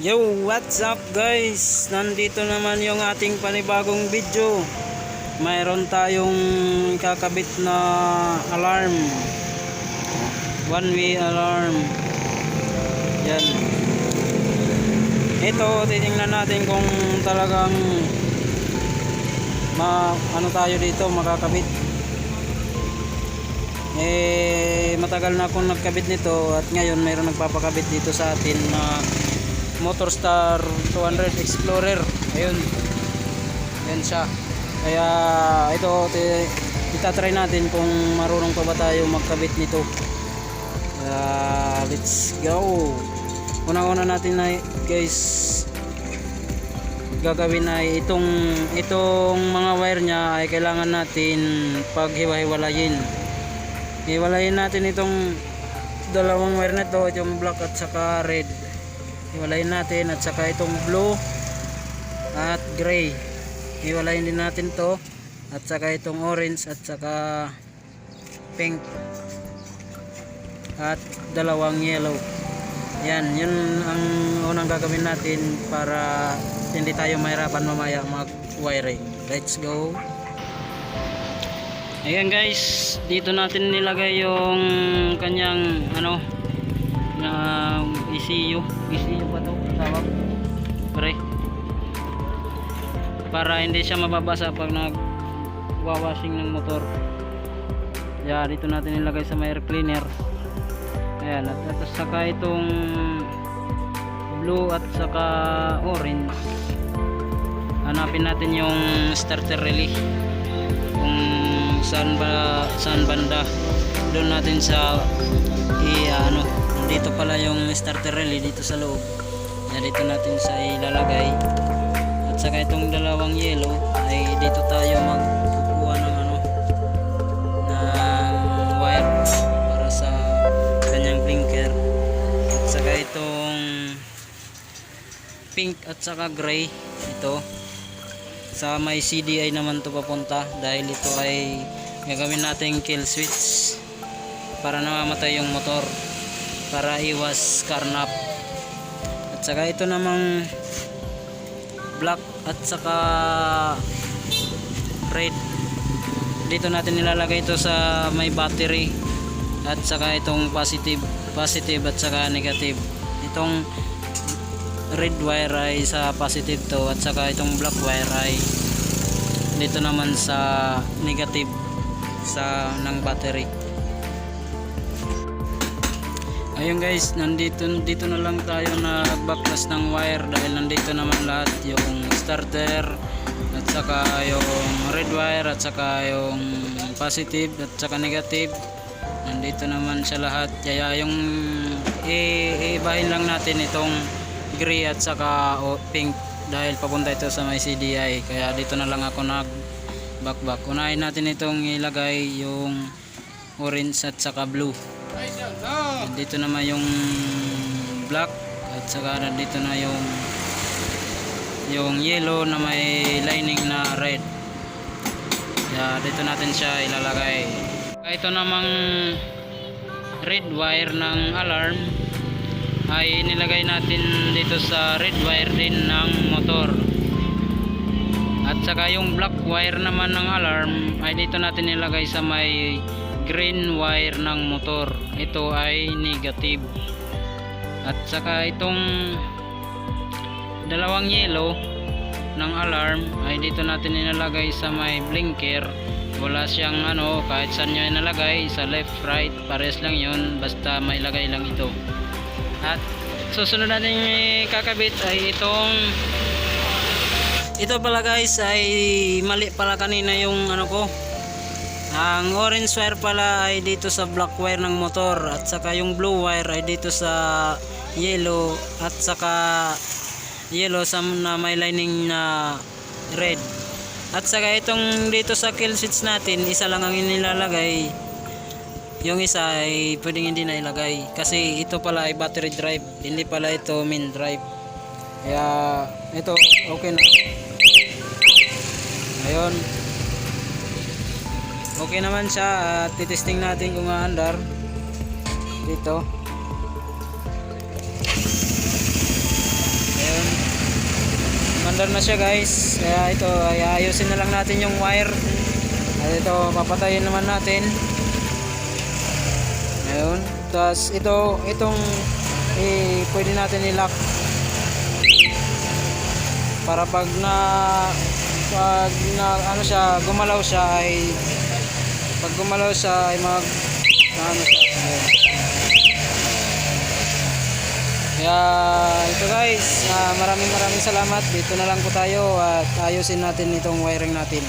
Yo, what's up guys? Nandito naman yung ating panibagong video. Mayroon tayong kakabit na alarm. One way alarm. Yan. Ito, titingnan natin kung talagang ma ano tayo dito makakabit. Eh matagal na akong nagkabit nito at ngayon mayroon nagpapakabit dito sa atin na Motorstar 200 Explorer. Ayun. Yan siya. Kaya ito itatry natin kung marunong pa ba tayo magkabit nito. Kaya let's go. Una-una natin na guys gagawin ay itong itong mga wire niya ay kailangan natin paghiwa-hiwalayin. Hiwalayin natin itong dalawang wire na to, yung black at saka red. Hiwalayin natin at saka itong blue at gray. Hiwalayin din natin to at saka itong orange at saka pink at dalawang yellow. Yan, yun ang unang gagawin natin para hindi tayo mahirapan mamaya mag-wiring. Let's go. Ayan guys, dito natin nilagay yung kanyang ano na ECU. ECU pa to tawag. Pre. Para hindi siya mababasa pag nag washing ng motor. Yeah, dito natin nilagay sa air cleaner. Ayan, at, at saka itong blue at saka orange. Hanapin natin yung starter relay kung saan ba saan banda doon natin sa i ano dito pala yung starter relay dito sa loob. Yan dito natin sa ilalagay. At saka itong dalawang yellow ay dito tayo magkukuha ng ano ng wire para sa kanyang blinker. At saka itong pink at saka gray ito. Sa may CDI naman to papunta dahil ito ay gagawin natin kill switch para namamatay yung motor para iwas karnap. At saka ito namang black at saka red. Dito natin nilalagay ito sa may battery at saka itong positive positive at saka negative. Itong red wire ay sa positive to at saka itong black wire ay dito naman sa negative sa ng battery ayun guys nandito dito na lang tayo na backlash ng wire dahil nandito naman lahat yung starter at saka yung red wire at saka yung positive at saka negative. Nandito naman siya lahat. Kaya yung iibahin lang natin itong gray at saka o, pink dahil papunta ito sa may CDI kaya dito na lang ako nag back back unahin natin itong ilagay yung orange at saka blue dito naman yung black at saka dito na yung yung yellow na may lining na red. Kaya dito natin siya ilalagay. Ito namang red wire ng alarm ay nilagay natin dito sa red wire din ng motor. At saka yung black wire naman ng alarm ay dito natin nilagay sa may green wire ng motor. Ito ay negative. At saka itong dalawang yellow ng alarm ay dito natin nilalagay sa may blinker. Wala siyang ano kahit saan nyo inalagay sa left right pares lang yun basta mailagay lang ito. At susunod natin kakabit ay itong ito pala guys ay mali pala kanina yung ano ko ang orange wire pala ay dito sa black wire ng motor at saka yung blue wire ay dito sa yellow at saka yellow sa na may lining na red. At saka itong dito sa kill switch natin isa lang ang inilalagay. Yung isa ay pwedeng hindi na ilagay kasi ito pala ay battery drive hindi pala ito main drive. Kaya ito okay na. Ayun okay naman siya at titesting natin kung aandar dito Umandar na siya guys. Kaya ito, ay ayusin na lang natin yung wire. At ito, papatayin naman natin. Ayun. Tapos ito, itong eh, pwede natin i-lock. Para pag na pag na ano siya, gumalaw siya ay pag gumalaw siya ay mag ano siya. Ayun. Kaya ito guys, ah, maraming maraming salamat. Dito na lang po tayo at ayusin natin itong wiring natin.